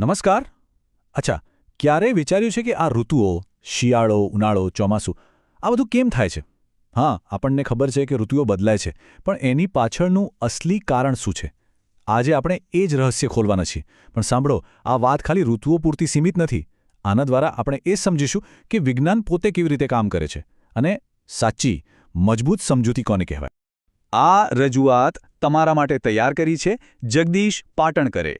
નમસ્કાર. અચ્છા ક્યારેય વિચાર્યું છે કે આ ઋતુઓ, શિયાળો, ઉનાળો, ચોમાસું, આ બધું કેમ થાય છે? હા, આપણને ખબર છે કે ઋતુઓ બદલાય છે, પણ એની પાછળનું અસલી કારણ શું છે? આજે આપણે એ જ રહસ્ય ખોલવાના છીએ. પણ સાંભળો, આ વાત ખાલી ઋતુઓ પૂરતી સીમિત નથી. આના દ્વારા આપણે એ સમજીશું કે વિજ્ઞાન પોતે કેવી રીતે કામ કરે છે. અને સાચી, મજબૂત સમજૂતી કોને કહેવાય? આ રજૂઆત તમારા માટે તૈયાર કરી છે જગદીશ પાટણકરે.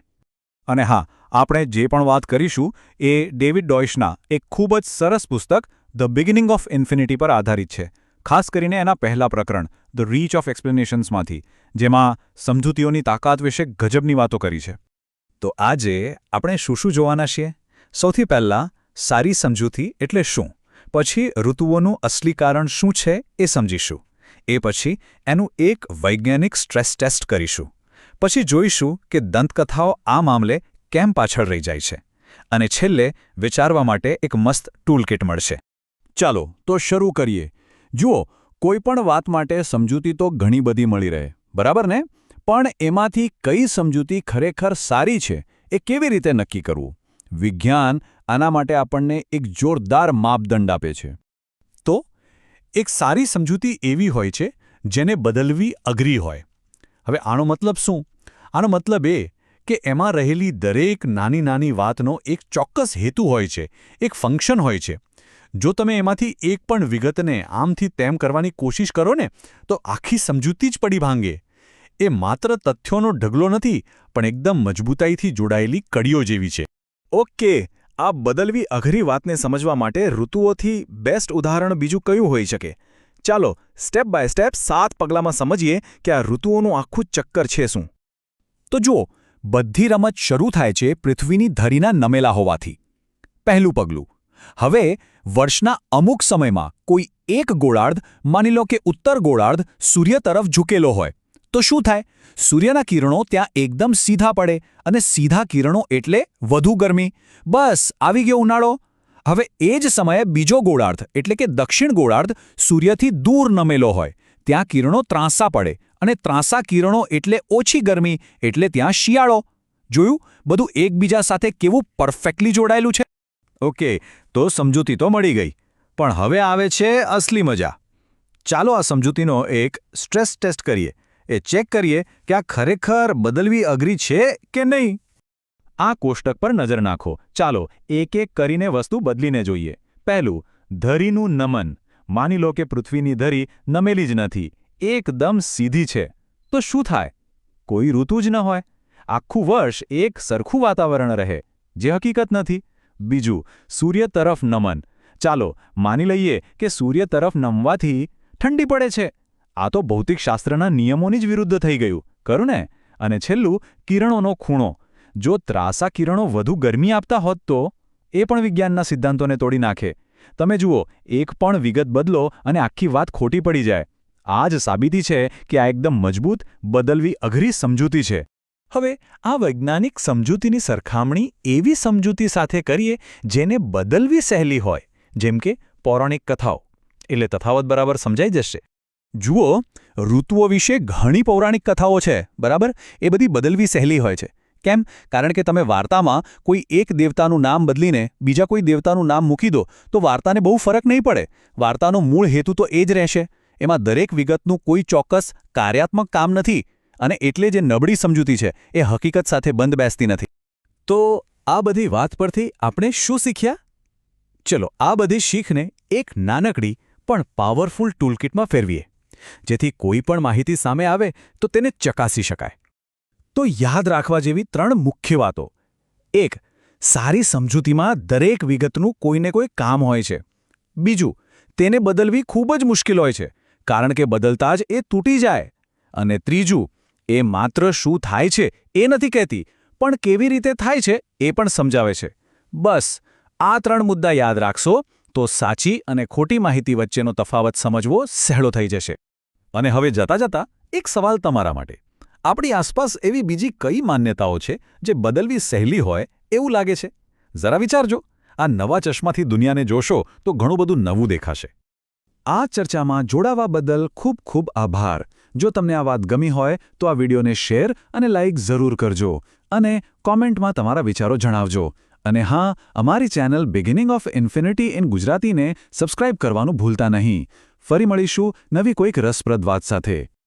અને હા, આપણે જે પણ વાત કરીશું, એ ડેવિડ ડોઇશના એક ખૂબ જ સરસ પુસ્તક ધ બિગિનિંગ ઓફ ઇન્ફિનિટી પર આધારિત છે. ખાસ કરીને એના પહેલા પ્રકરણ ધ રીચ ઓફ એક્સપ્લેનેશન્સમાંથી જેમાં સમજૂતીઓની તાકાત વિશે ગજબની વાતો કરી છે. તો આજે આપણે શું શું જોવાના છીએ? સૌથી પહેલાં, સારી સમજૂતી એટલે શું? પછી, ઋતુઓનું અસલી કારણ શું છે એ સમજીશું. એ પછી, એનું એક વૈજ્ઞાનિક સ્ટ્રેસ ટેસ્ટ કરીશું. પછી જોઈશું કે દંતકથાઓ આ મામલે કેમ પાછળ રહી જાય છે અને છેલ્લે વિચારવા માટે એક મસ્ત ટૂલકિટ મળશે. ચાલો, તો શરૂ કરીએ. જુઓ કોઈપણ વાત માટે સમજૂતી તો ઘણી બધી મળી રહે, બરાબર ને? પણ એમાંથી કઈ સમજૂતી ખરેખર સારી છે એ કેવી રીતે નક્કી કરવું? વિજ્ઞાન આના માટે આપણને એક જોરદાર માપદંડ આપે છે. તો, એક સારી સમજૂતી એવી હોય છે જેને બદલવી અઘરી હોય. હવે આનો મતલબ શું? આનો મતલબ એ કે એમાં રહેલી દરેક નાની નાની વાતનો એક ચોક્કસ હેતુ હોય છે, એક ફંક્શન હોય છે. જો તમે એમાંથી એક પણ વિગતને આમથી તેમ કરવાની કોશિશ કરો ને, તો આખી સમજૂતી જ પડી ભાંગે. એ માત્ર તથ્યોનો ઢગલો નથી, પણ એકદમ મજબૂતાઈથી જોડાયેલી કડીઓ જેવી છે. ઓકે, આ બદલવી અઘરી વાતને સમજવા માટે ઋતુઓથી બેસ્ટ ઉદાહરણ બીજું કયું હોઈ શકે? ચાલો સ્ટેપ બાય સ્ટેપ સાત પગલામાં સમજીએ કે આ ઋતુઓનું આખું ચક્કર છે શું. તો જુઓ, બધી રમત શરૂ થાય છે પૃથ્વીની ધરીના નમેલા હોવાથી. પહેલું પગલું, હવે વર્ષના અમુક સમયમાં કોઈ એક ગોળાર્ધ, માની લો કે ઉત્તર ગોળાર્ધ, સૂર્ય તરફ ઝૂકેલો હોય. તો શું થાય? સૂર્યના કિરણો ત્યાં એકદમ સીધા પડે અને સીધા કિરણો એટલે વધુ ગરમી. બસ, આવી ગયો ઉનાળો. હવે એ જ સમયે બીજો ગોળાર્ધ, એટલે કે દક્ષિણ ગોળાર્ધ, સૂર્યથી દૂર નમેલો હોય. ત્યાં કિરણો ત્રાંસા પડે અને ત્રાંસા કિરણો એટલે ઓછી ગરમી, એટલે ત્યાં શિયાળો. જોયું? બધું એકબીજા સાથે કેવું પરફેક્ટલી જોડાયેલું છે? ઓકે, તો સમજૂતી તો મળી ગઈ. પણ હવે આવે છે અસલી મજા. ચાલો આ સમજૂતીનો એક સ્ટ્રેસ ટેસ્ટ કરીએ. એ ચેક કરીએ કે આ ખરેખર બદલવી અઘરી છે કે નહીં. આ કોષ્ટક પર નજર નાખો. ચાલો, એક એક કરીને વસ્તુ બદલીને જોઈએ. પહેલું, ધરીનું નમન. માની લો કે પૃથ્વીની ધરી નમેલી જ નથી. એકદમ સીધી છે. તો શું થાય? કોઈ ઋતુ જ ન હોય. આખું વર્ષ એક સરખું વાતાવરણ રહે, જે હકીકત નથી. બીજું, સૂર્ય તરફ નમન. ચાલો, માની લઈએ કે સૂર્ય તરફ નમવાથી ઠંડી પડે છે. આ તો ભૌતિકશાસ્ત્રના નિયમોની જ વિરુદ્ધ થઈ ગયું. ખરું ને અને છેલ્લું, કિરણોનો ખૂણો. જો ત્રાસા કિરણો વધુ ગરમી આપતા હોત તો એ પણ વિજ્ઞાનના સિદ્ધાંતોને તોડી નાખે. તમે જુઓ, એક પણ વિગત બદલો અને આખી વાત ખોટી પડી જાય. આ જ સાબિતી છે કે આ એકદમ મજબૂત, બદલવી અઘરી સમજૂતી છે. હવે, આ વૈજ્ઞાનિક સમજૂતીની સરખામણી એવી સમજૂતી સાથે કરીએ જેને બદલવી સહેલી હોય, જેમ કે પૌરાણિક કથાઓ. એટલે તફાવત બરાબર સમજાઈ જશે. જુઓ, ઋતુઓ વિશે ઘણી પૌરાણિક કથાઓ છે, બરાબર? એ બધી બદલવી સહેલી હોય છે. કેમ? કારણ કે તમે વાર્તામાં કોઈ એક દેવતાનું નામ બદલીને બીજા કોઈ દેવતાનું નામ મૂકી દો, તો વાર્તાને બહુ ફરક નહીં પડે. વાર્તાનો મૂળ હેતુ તો એ જ રહેશે. એમાં દરેક વિગતનું કોઈ ચોક્કસ કાર્યાત્મક કામ નથી અને એટલે જે નબળી સમજૂતી છે, એ હકીકત સાથે બંધ બેસતી નથી. તો આ બધી વાત પરથી આપણે શું શીખ્યા? ચલો, આ બધી શીખને એક નાનકડી પણ પાવરફુલ ટૂલકિટમાં ફેરવીએ. જેથી કોઈ પણ માહિતી સામે આવે તો તેને ચકાસી શકાય. તો યાદ રાખવા જેવી ત્રણ મુખ્ય વાતો. એક, સારી સમજૂતીમાં દરેક વિગતનું કોઈને કોઈ કામ હોય છે. બીજું, તેને બદલવી ખૂબ જ મુશ્કેલ હોય છે, કારણ કે બદલતા જ એ તૂટી જાય. અને ત્રીજું, એ માત્ર શું થાય છે એ નથી કહેતી, પણ કેવી રીતે થાય છે એ પણ સમજાવે છે. બસ, આ ત્રણ મુદ્દા યાદ રાખશો તો સાચી અને ખોટી માહિતી વચ્ચેનો તફાવત સમજવો સહેલો થઈ જશે. અને હવે જતા જતા એક સવાલ તમારા માટે. આપણી આસપાસ એવી બીજી કઈ માન્યતાઓ છે જે બદલવી સહેલી હોય એવું લાગે છે? જરા વિચારજો. આ નવા ચશ્માથી દુનિયાને જોશો તો ઘણું બધું નવું દેખાશે. આ ચર્ચામાં જોડાવા બદલ ખૂબ ખૂબ આભાર. જો તમને આ વાત ગમી હોય તો આ વિડીયોને શેર અને લાઇક જરૂર કરજો અને કોમેન્ટમાં તમારા વિચારો જણાવજો. અને હા, અમારી channel beginning of infinity in ગુજરાતીને subscribe કરવાનું ભૂલતા નહીં. ફરી મળીશું નવી કોઈક રસપ્રદ વાત સાથે.